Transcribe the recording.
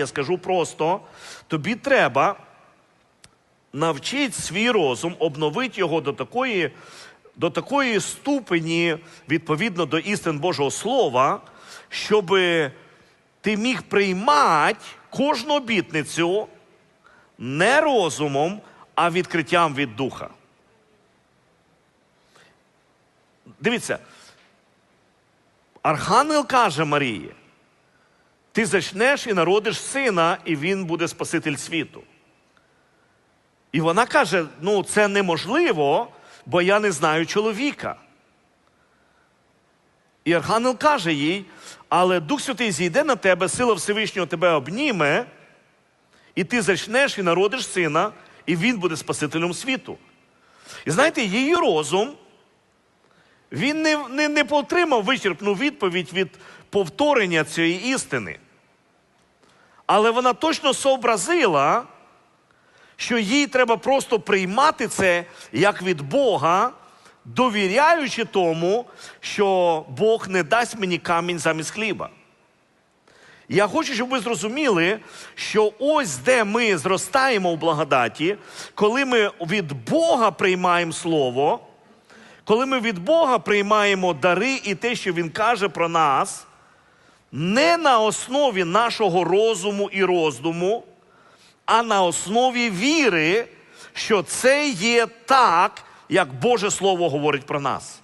Я скажу просто: тобі треба навчити свій розум, обновити його до такої, до такої ступені, відповідно до істин Божого Слова, щоб ти міг приймати кожну обітницю не розумом, а відкриттям від духа. Дивіться, Архангел каже Марії, ти зачнеш і народиш сина, і він буде Спаситель світу. І вона каже: ну, це неможливо, бо я не знаю чоловіка. І Архангел каже їй, але Дух Святий зійде на тебе, сила Всевишнього тебе обніме, і ти зачнеш і народиш сина, і він буде Спасителем світу. І знаєте, її розум, він не, не, не отримав вичерпну відповідь від повторення цієї істини. Але вона точно сообразила, що їй треба просто приймати це як від Бога, довіряючи тому, що Бог не дасть мені камінь замість хліба. Я хочу, щоб ви зрозуміли, що ось де ми зростаємо в благодаті, коли ми від Бога приймаємо Слово, коли ми від Бога приймаємо дари і те, що Він каже про нас, не на основі нашого розуму і роздуму, а на основі віри, що це є так, як Боже Слово говорить про нас.